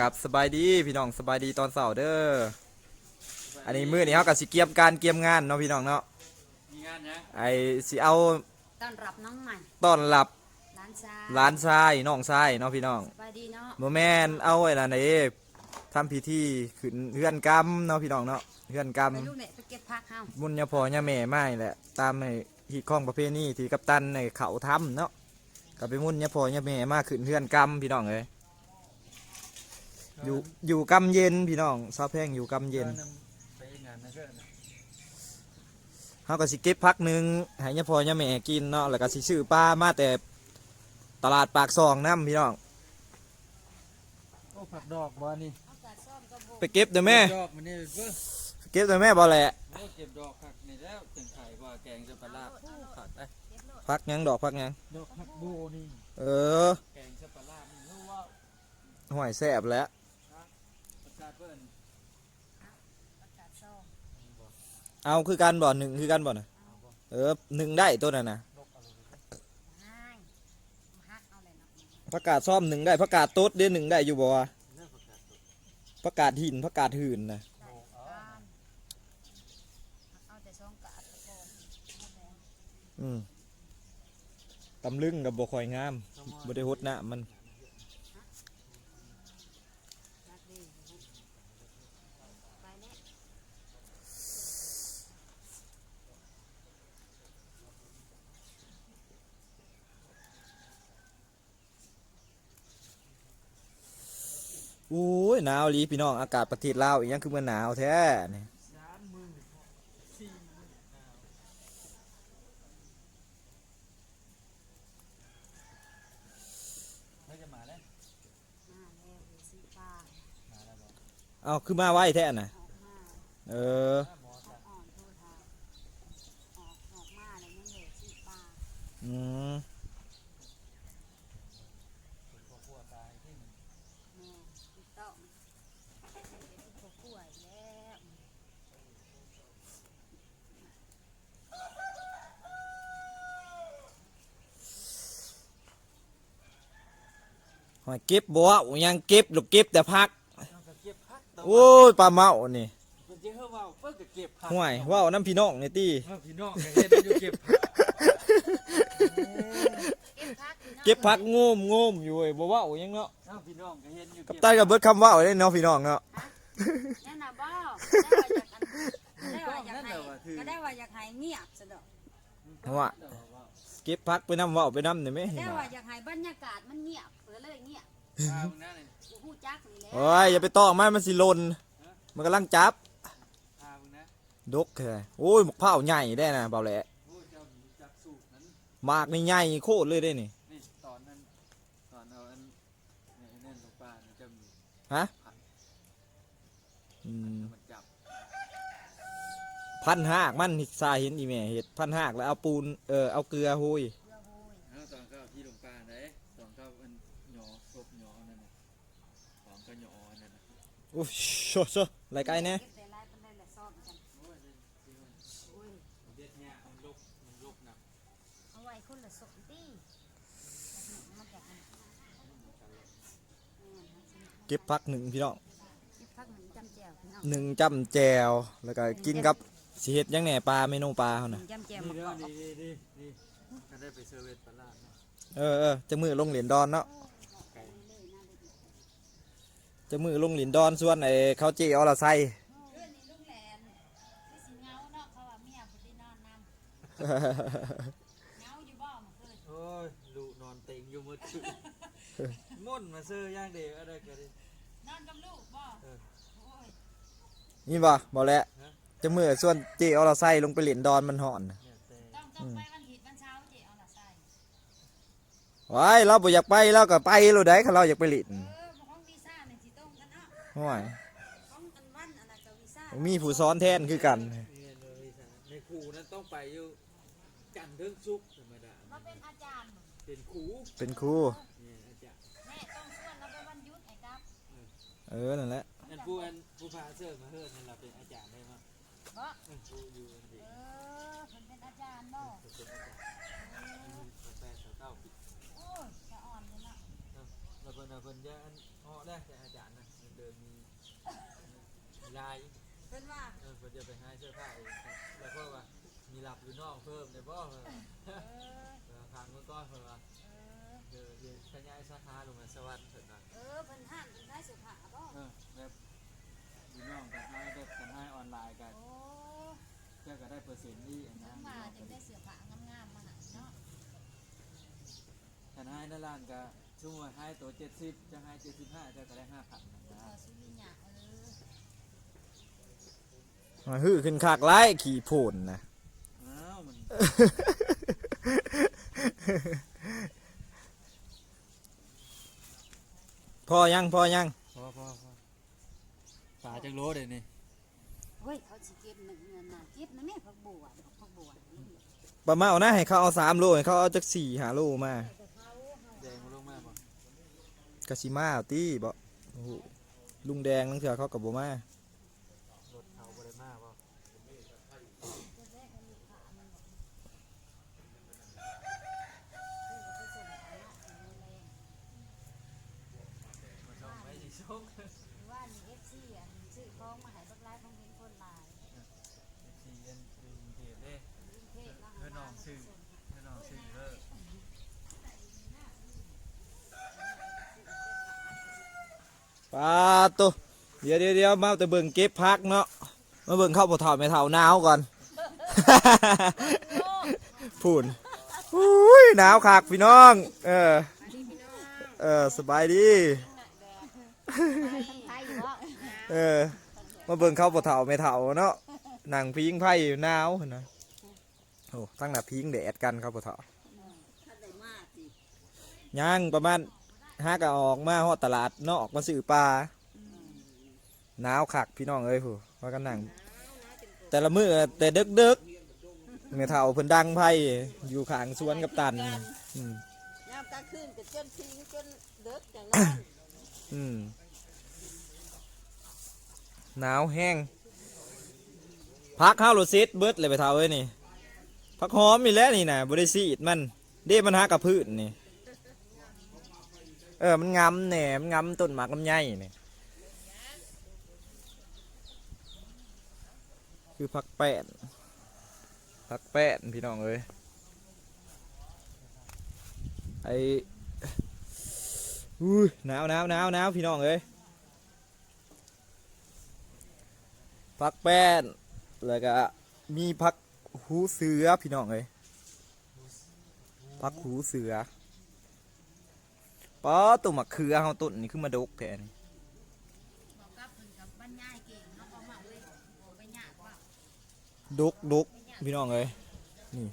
กับสบายดีพี่น้องสบายดีตอนเสาร์เด้อ อันนี้มื้อนี้เฮาก็สิเกียมการเกียมงานเนาะพี่น้องเนาะมีงานนะไอ้สิเอาต้อนรับน้องใหม่ต้อนรับร้านชาหลานชายน้องชายเนาะพี่น้องสบายดีเนาะบ่แม่นเอาไอ้นั่นเด้ทำพิธีขึ้นเฮือนกรรมเนาะพี่น้องเนาะเฮือนกรรมไปลูกเนี่ยไปเก็บผักเฮาบุญญาพ่อย่าแม่ไม่แหละตามในฮีตข้องประเพณีที่กัปตันในเขาทำเนาะก็ไปมุ่นญาพ่อย่าแม่มาขึ้นเฮือนกรรมพี่น้องเอ้ย อยู่อยู่กำเย็นพี่น้องซาวแพงอยู่กำเย็นไปงานนะเพื่อนนะเขาก็สิเก็บพักหนึ่งให้ยาพ่อยาแม่กินเนาะแล้วก็สิซื้อปลามาแต่ตลาดปากซองน้ำพี่น้อง โอ้ผักดอกบ่นี่เอากาดซ่อมกระโบไปเก็บเด้อแม่ ดอกมันนี่เพิ่งเก็บเด้อแม่บ่แหละโอ้เก็บดอกผักนี่แล้วถึงไข่ว่าแกงจะปลาร้าผักได้พักหยังดอกพักหยังดอกผักโบนี่เออ แกงจะปลาร้ามันรู้ว่าห่วยแซ่บแล้ว ประกาศเพิ่น เอากาดซ่อม เอาคือกันบ่อหนึ่งคือกันบ่อนะเออหนึ่งได้ตัวนั้นนะง่ายมาฮักเอาเลยเนาะกาดซ่อมหนึ่งได้ผักกาดโต๊ดเดือนหนึ่งได้อยู่บ่วะประกาศหินผักกาดหื่นนะได้การเอาแต่ซ่อมกาดตะโกนเอาแดงอืมตำลึงกับบ่คอยงามบ่ได้หดหน้ามัน รักดีไปเนี่ย โอ้ยหนาวอีหลีพี่น้องอากาศประเทศลาวอีหยังคือมันหนาวแท้นี่สามหมื่นสี่หมื่นเขาจะมาแล้วมาแล้วดูสิป้ามาแล้วบอกเอาคือมาไว้แท้น่ะออกมาเออ หมอ อ จ้ะ อกอ่อนโทษทางออกออกมาเลยยังเหลือสิป้า อืม ครอบครัวตายที่ แม่ถูกต้องเป็นผู้ป่วยแล้ว หอยเก็บบ่วะยังเก็บลูกเก็บแต่พักเราก็เก็บผักแต่ว่าโอ้ยปลาเมานี่เป็นเจ้าว่าเพิ่งก็เก็บผักห่วยว่าวน้ำพี่น้องนี่ติเออพี่น้องก็เห็นอยู่เก็บผักเก็บพักอยู่เนาะเก็บพักโงมโงมอยู่เว้ยบ่ว่าวยังเนาะเอ้าพี่น้องก็เห็นอยู่กับเก็บใต้กับเบิดคำว่าวได้เนาะพี่น้องเนาะนั่นน่ะบ่ได้ว่าอยากอันได้ว่าอยากให้ก็ได้ว่าอยากให้เงียบซะดอกว่าเก็บพักไปน้ำว่าวไปน้ำนี่ไหมได้ว่าอยากให้บรรยากาศมันเงียบ กูฮู้จักนี่แหละโอ้ยอย่าไปตองมันมันสิหลนมันกำลังจับดกเลยโอ้ยหมกเผาใหญ่ได้นะเบาแหละโอ้เจ้ามีจักสูตรนั้นหมากนี่ใหญ่โคตรเลยได้นี่ตอนนั้นตอนเอาอันนี่นลงปลาจะมีฮะอืมมันจับพันหากมันสาเห็นอีแม่เห็ดพันหากแล้วเอาปูนเออเอาเกลือโหุย เพื่อฮู้ แล้วตอนเข้าที่ลงป้าไหนตอนเข้ามันหยอศพหยอนั่นน่ะตอนก็หยอนั่นน่ะ โอ้ยโชโชไรไกลแน่เก็บได้หลายปานใดแหละซ่อนกันโอ้ยนี่ที่มันโอ้ยเนี่ยเอาไว้คนละสองตีเก็บพักหนึ่งพี่น้องพักหนึ่งจำแจวพี่น้องหนึ่งจำแจวแล้วก็กินกับสิเห็ดยังแหน่ปลาเมนูปลาเขาน่ะจำแจวมะเด้กออกนี่นี่นี่นี่ก็ได้ไปเซอร์เวตตลาเออเออจะมือลงเหรียญดอนเนาะ จะมือลงเหรียญดอนส่วนไอ้เขาเจออลาไซเรื่องนี้ลูกแหลนที่สิเหงาเนาะเขาว่าเมียบ่ได้นอนนำเหงาอยู่บ่เมื่อคืนโอ้ยลูกนอนเต็งอยู่มืดคืนม่นมาเซอร์ย่างเดียวอะไรกันดินอนกับลูกบ่เออโอ้ยนี่บ่บอกแล้วฮะจะมือส่วนเจออลาไซลงไปเหรียญดอนมันห่อนน่ะเนี่ยแต่ต้องต้องไปวันผิดวันเช้าเจเอาละใส่ว้ายเราบ่อยากไปเราก็ไปเราได้คันเราอยากไปเหรียญเอ ห่วยของอันวันอันนั้นก็วีซ่ามีผู้ซ้อนแทนคือกันเนี่ยเลยสารในครูนั้นต้องไปอยู่จันทร์ถึงศุกร์ธรรมดามาเป็นอาจารย์เป็นครูเป็นครูเนี่ยอาจารย์แม่ต้องชวนเราไปวันหยุดไอ้ครับเออนั่นแหละอันผู้อันผู้พาเสื้อมาเฮิร์นนั่นเราเป็นอาจารย์ได้มั้ยบ่อันผู้อยู่อันเดีเอยวอเพิ่นเป็นอาจารย์บ่เป็นอาจารย์แปดเก้าปีโอ้ยจะอ่อนเลยเนาะแล้วเพิ่นน่ะเพิ่นจะอันเหาะได้แต่อาจารย์นะเงินเดือนมีมีลายเป็นว่าเออเพิ่นจะไปหาเสื้อผ้าเองครับแล้วเพิ่นว่ามีหลับอยู่นอกเพิ่มได้บ่เพิ่นว่าเออเออทางเมื่อก่อนเพิ่นว่าเออเดี๋ยวเดี๋ยวขยายสาขาลงมาสวัสดิ์เพิ่นว่าเออเพิ่นห้ามเพิ่นได้เสื้อผ้าบ่เออแบบอยู่นอกกันให้แบบกันให้ออนไลน์กันโอ้เจ้าก็ได้เปอร์เซ็นต์นี่อันถึนั้งนมาจึงได้เสื้อผ้างามๆมาให้เนาะกันให้ในร้านก็ช่วงว่าให้ตัว70จะให้75เจ้าก็ได้5,000นะ เออสุริยะเออ มาฮือขึ้นคากไล่ขี่โผนนะอ้าวมันพอยังพอยังพอพอพอฝาจักโลเด้นี่เฮ้ยเขาสิเก็บเงินน่ะเก็บนะแม่ผักบัวดอกผักบัวนี่ประมาณเอานะให้เขาเอาสามโลให้เขาเอาจักสี่หาโลมาแต่เขาเฮาแดงมาลงมาบ่กะสิมาเอาตี้บ่โอ้โหลุงแดงนั่งเถื่อเขากับบ่มารถเขาบ่ได้มาบ่ จะแรกมันมีขามันบอกคือก็ไปส่งเขาเนาะอยู่แรง มาส่งไว้สิส่ง หรือว่านี่ FC อันซื้อของมาให้บักหลายของเห็นคนหลาย สี่เอ็นคือกรุงเทพเด้ กรุงเทพมา เพื่อนน้องซื้อ เพื่อนน้องซื้อเด้อ ปาตุเดี๋ยวเดี๋ยวเดี๋ยวมาแต่เบิ่งเก็บพักเนาะมาเบิ่งเข้าบ่เท่าไม่เท่าหนาวก่อนพูนอุ้ยหนาวคักพี่น้อง เออเออสบายดีเออมาเบิ่งเข้าบ่เท่าไม่เท่าเนาะหนังพิงไพ่หนาวนะโอ้ตั้งหน้าพิงแดดกันเข้าบ่เท่าถ้าได้มากสิย่างประมาณ ห้ากะออกมาฮอดตลาดนอกมาซื้อปลาหนาวคักพี่น้องเอ้ยผู้ว่ากันหนังแต่ละมื้อแต่ดึกดึกๆแม่เฒ่าเพิ่นดังไพ่อยู่ข้างสวนกับตันอืมยามกลางคืนก็จนทิ้งจนเด็กอย่างนั้นอืมหนาวแห้งพักข้าวโรซิตเบิดเลยไปเท่าเอ้ยนี่พักหอมมีแล้วนี่นะบริสีดมันเด้มันหากับพืชนี่ เออมันงำแหน่มันงำต้นหมากลำไยเนี่ยคือพักแป้นพักแป้นพี่น้องเอ้ยไออุ้ยหนาวหนาวหนาวหนาวพี่น้องเอ้ยพักแป้นแล้วก็มีพักหูเสือพี่น้องเอ้ยพักหูเสือ ป้อตุ่มมะเขือเฮาต้นนี่ขึ้นมาดกแทนบอกกับเพิ่นกับบรรยายเก่งเนาะบ่เมาเลยบ่ไปยากว่าดกดกพี่น้องเอ้ยนี่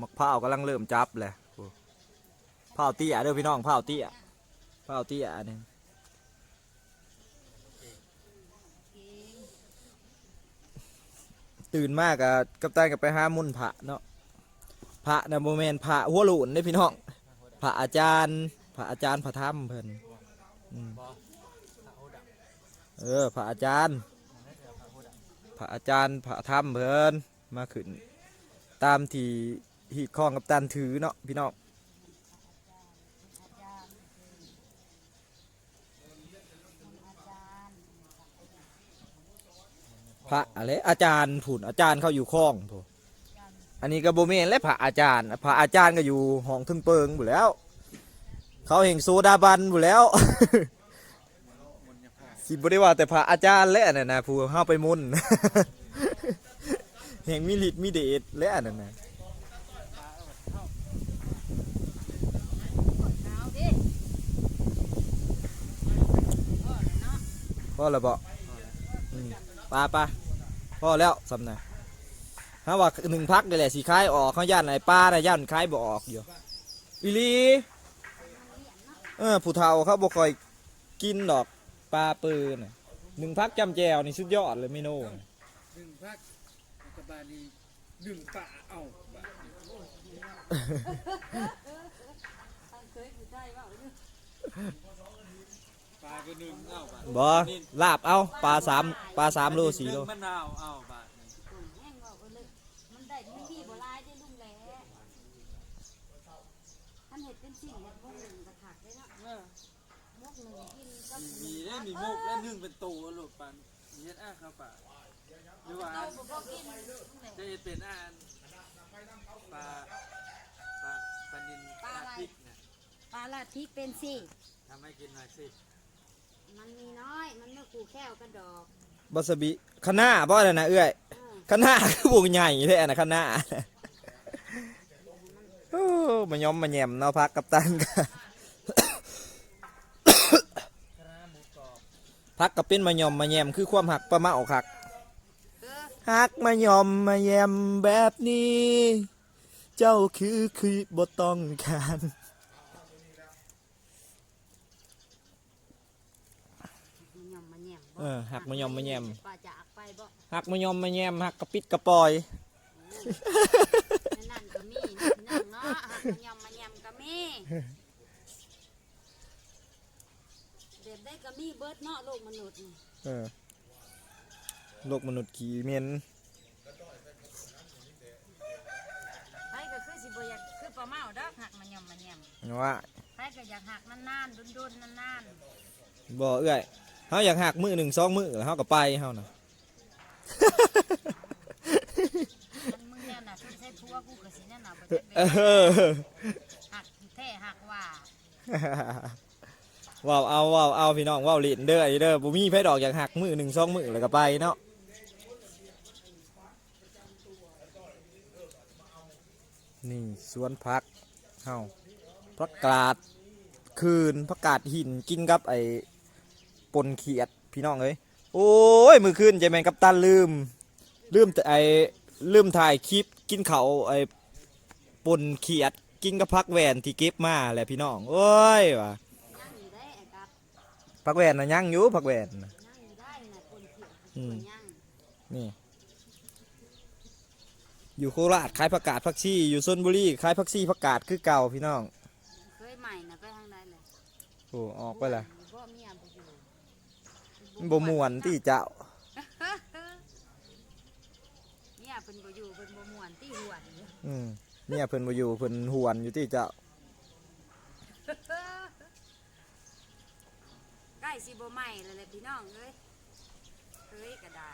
มะพร้าวกำลังเริ่มจับแหละโอ้พร้าวเตี้ยเด้อพี่น้องพร้าวเตี้ยพร้าวเตี้ยนี่เก่งตื่นมากกับกับตันกับไปหามุนพระเนาะพระนะโมเมนพระหัวหลุนได้อพี่น้องพระอาจารย์ พระอาจารย์พระธรรมเพิ่นอืมเออพระอาจารย์ พระอาจารย์พระธรรมเพิ่นมาขึ้น ตามที่หีดข้องกับตันถือเนาะพี่น้องพระอะไรอาจารย์ผุนอาจารย์เขาอยู่ข้องพออันนี้ก็โบเมนและพระอาจารย์ พระอาจารย์ก็อยู่ห้องทึงเปิงอยู่แล้ว เขาเห็นโซดาบันอยู่แล้วมันยังพอสิบ่ได้ว่าแต่พระอาจารย์และอันนั่นนะผู้เฮาไปมุนแห่งมีฤทธิ์มีเดชและอันนั่นนะพ่อน่ะเนาะพอแล้วบ่อืมปาปาพ่อแล้วสำนะถ้าว่าหนึ่งพักนี่แหละสีคล้ายออกเขาย่านไหนป้านะย่านคล้ายบ่ออกอยู่อีลี เออผู้เฒ่าเขาบ่ค่อยกินดอกปลาปืนน่ะหนึ่งพักจำแจวนี่สุดยอดเลยเมนูน่ะหนึ่งพักรัฐบาลนี้หนึ่งป่าเอ้าบาทนี่โอ้ยท่านเคยผู้ได้ว่าอยู่ปลาก็หนึ่งเอ้าบาทบ่ลาบเอาปลาสามปลาสามโลสี่โลหนึ่งมะนาวเอ้าบาทนี่แห้งว่าเออเลยมันได้มันพี่บ่หลายได้ลุงแหล่ท่านเฮ็ดเป็นสิ่งเฮ็ดบ่หนึ่งกระถักได้เนาะ เออ มีได้มีมุกและนึ่งเป็นตัวลูกปันเฮ็ดอ้าครับป่าหรือว่าโตบ่พอกินจะเฮ็ดเป็นอ่านปลาปลาปลานินปลาพริกนะปลาลาดพริกเป็นสิ ทำให้กินหน่อยสิมันมีน้อย มันไม่ขู่แก้วกระดอกบอสบิคณะบ่ได้นะเอื้อยเออคณะคือวงใหญ่แท้นะคณะโอ้มายอมมาแยมเนาะพักกับตันก็คณะหมูกรอบ พักก็เป็นมายอมมาแยมคือความหักประมาเอาคักเออหักมายอมมาแยมแบบนี้ เจ้าคือคือบ่ต้องการมันยอมมาแยมบ่เออหักมายอมมาแยมปลาจะอักไปบ่หักมายอมมาแยมหักกระปิดกระปอยนั่นก็มีนี่พี่น้องเนาะหักมันยอมมาแยมก็มีเด็ดได้ ก็มีเบิดเนาะโลกมนุษย์นี่เออโลกมนุษย์ขี่เมียนไผก็คือสิบ่อยากคือปลาเมาดอกหักมันยอมมาแยมว่าไผก็อยากหักนานๆดุนๆนานบ่เอื้อยเฮาอยากหักมือหนึ่งสองมือแล้วเฮาก็ไปเฮาน่ะ ๆมันมึงเนี่ยน่ะคือใช้พัวกูก็สิแน่น่ะบ่จักเอได้อหักแท้หักว่า ว้าวเอาว้าวเอาพี่น้องว้าวลินเด้อไอเด้อบ่มีไผดอกอยากหักมือหนึ่งสองมือแล้วก็ไปเนาะนี่สวนผักเฮาผักกาดคืนผักกาดหินกินกับไอ้ปนเขียดพี่น้องเอ้ยโอ้ยมือคืนใจแมนกับตันลืม ลืมแต่ไอ้ลืมถ่ายคลิปกินเขาไอ้ปนเขียดกินกับพักแหวนที่เก็บมาแหละพี่น้องโอ้ยว่ะ ย่างอยู่ได้ไอ้กับ พักแหวนนะยังอยู่พักแหวนน่ะย่างอยู่ได้น่ะคนเขียวอืมคนย่างนี่ อยู่โคราชขายผักกาดผักชีอยู่ชนบุรีขายผักชีผักกาดคือเก่าพี่น้องเคยใหม่น่ะไปทางใดเลยโอ้ออกไปละบ่เมียบ่อยู่มันบ่ม่วนที่เจ้าเมียเพิ่นบ่อยู่เพิ่นบ่ม่วนที่หวนอยู่อืมเนี่ยเพิ่นบ่อยู่เพิ่นหวนอยู่ที่เจ้า ใกล้สิบ่ใหม่แล้วแหละพี่น้องเอ้ยเคยก็ได้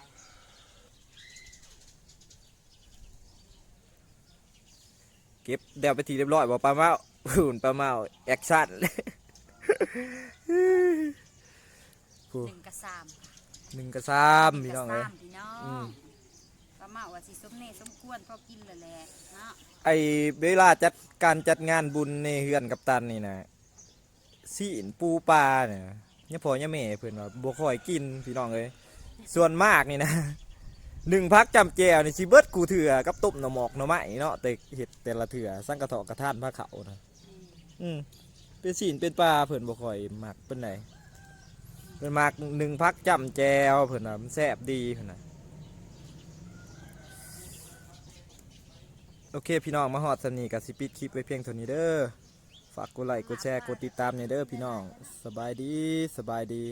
เก็บเดี๋ยวไปทีเรียบร้อยบ่ปลาเมาหุ่นปลาเมาแอคชั่นผู้หนึ่งกระซามหนึ่งกระซามพี่น้องหเอ้ยกระซามพี่น้ออืมงก็มาว่าสิสมเนสมควรพอกินแล้วแหละเนาะไอเวลาจัดการจัดงานบุญในเฮือนกับตันนี่นะสีนปูปลาเนี่ย เนี่ยพ่อเนี่ยแม่เพิ่อนว่าบ่ค่อยกินพี่น้องเอ้ยส่วนมากนี่นะหนึ่งพักจำแจวนี่สิเบิดกูเถื่อกับต้มหน่อหมอกหน่อไม้เนาะแต่เห็ดแต่ละเถื่อสังกระเถาะกระท่านพระเขานะอืมเป็นสีนเป็นปลาเพิ่นบ่ค่อยมักเป็นไหนเพิ่นมักหนึ่งพักจำแจวเพิ่นนะมันแซ่บดีเพิ่นนะโอเคพี่น้องมาฮอดสนีกับสิปิดคลิปไว้เพียงเท่านี้เด้อ ฝากกดไลค์กดแชร์กดติดตามเนี่ยเด้อพี่น้อง สบายดีสบายดี